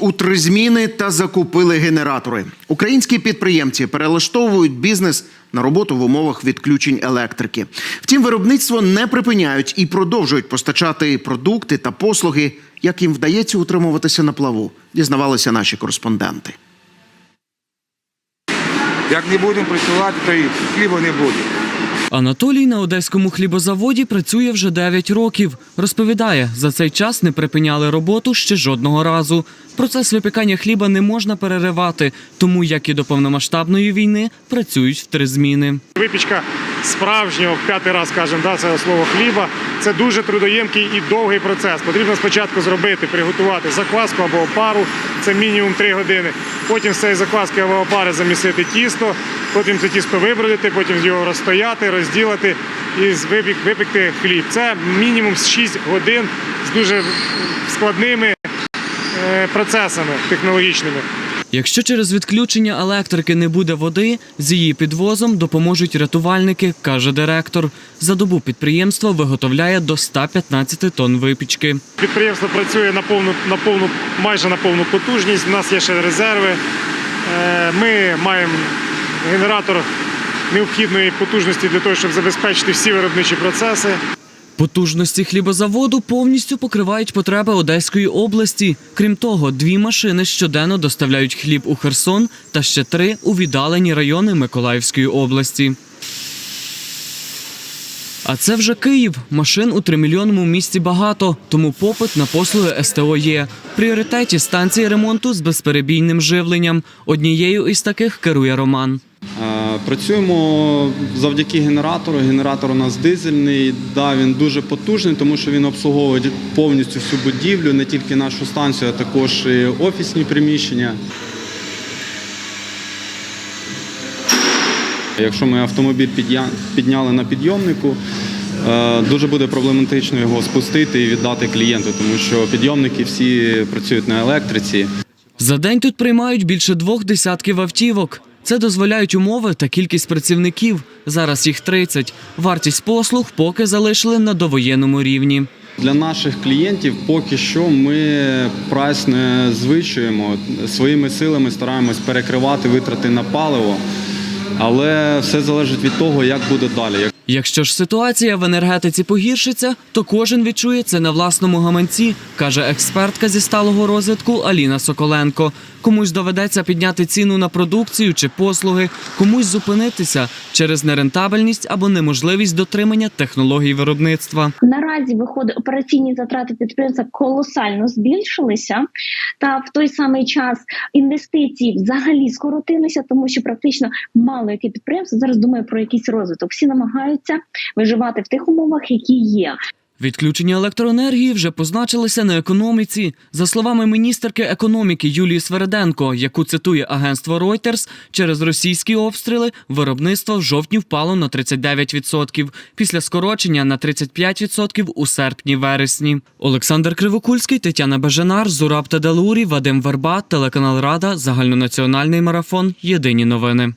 У три зміни та закупили генератори. Українські підприємці перелаштовують бізнес на роботу в умовах відключень електрики. Втім, виробництво не припиняють і продовжують постачати продукти та послуги, як їм вдається утримуватися на плаву, дізнавалися наші кореспонденти. Як не будемо працювати, то і хліба не буде. Анатолій на одеському хлібозаводі працює вже 9 років. Розповідає, за цей час не припиняли роботу ще жодного разу. Процес випікання хліба не можна переривати, тому як і до повномасштабної війни працюють в три зміни. Випічка справжнього, в п'ятий раз кажемо, да, це слово хліба. Це дуже трудоємкий і довгий процес. Потрібно спочатку зробити, приготувати закваску або опару, це мінімум 3 години. Потім з цієї закваски або опари замісити тісто, потім це тісто вибродити, потім його розстояти, розділити і випік- випекти хліб. Це мінімум 6 годин з дуже складними е, процесами технологічними. Якщо через відключення електрики не буде води, з її підвозом допоможуть рятувальники, каже директор. За добу підприємство виготовляє до 115 тонн випічки. Підприємство працює на повну, на повну, майже на повну потужність. У нас є ще резерви. Е, Ми маємо генератор необхідної потужності для того, щоб забезпечити всі виробничі процеси. Потужності хлібозаводу повністю покривають потреби Одеської області. Крім того, дві машини щоденно доставляють хліб у Херсон та ще три у віддалені райони Миколаївської області. А це вже Київ. Машин у тримільйонному місті багато, тому попит на послуги СТО є. Пріоритеті станції ремонту з безперебійним живленням. Однією із таких керує Роман. Працюємо завдяки генератору. Генератор у нас дизельний. Да, він дуже потужний, тому що він обслуговує повністю всю будівлю, не тільки нашу станцію, а також і офісні приміщення. Якщо ми автомобіль підняли на підйомнику, дуже буде проблематично його спустити і віддати клієнту, тому що підйомники всі працюють на електриці. За день тут приймають більше двох десятків автівок. Це дозволяють умови та кількість працівників. Зараз їх 30. Вартість послуг поки залишили на довоєнному рівні. Для наших клієнтів поки що ми прайс не звичуємо. Своїми силами стараємось перекривати витрати на паливо, але все залежить від того, як буде далі. Якщо ж ситуація в енергетиці погіршиться, то кожен відчує це на власному гаманці, каже експертка зі сталого розвитку Аліна Соколенко. Комусь доведеться підняти ціну на продукцію чи послуги, комусь зупинитися через нерентабельність або неможливість дотримання технологій виробництва. Наразі виходить операційні затрати підприємства колосально збільшилися, та в той самий час інвестиції взагалі скоротилися, тому що практично мало яке підприємство зараз думає про якийсь розвиток. Всі намагаються виживати в тих умовах, які є. Відключення електроенергії вже позначилися на економіці. За словами міністерки економіки Юлії Свереденко, яку цитує агентство Reuters, через російські обстріли виробництво в жовтні впало на 39%, після скорочення на 35% у серпні-вересні. Олександр Кривокульський, Тетяна Бежанар, Зураб Тадалурі, Вадим Верба, телеканал Рада, загальнонаціональний марафон. Єдині новини.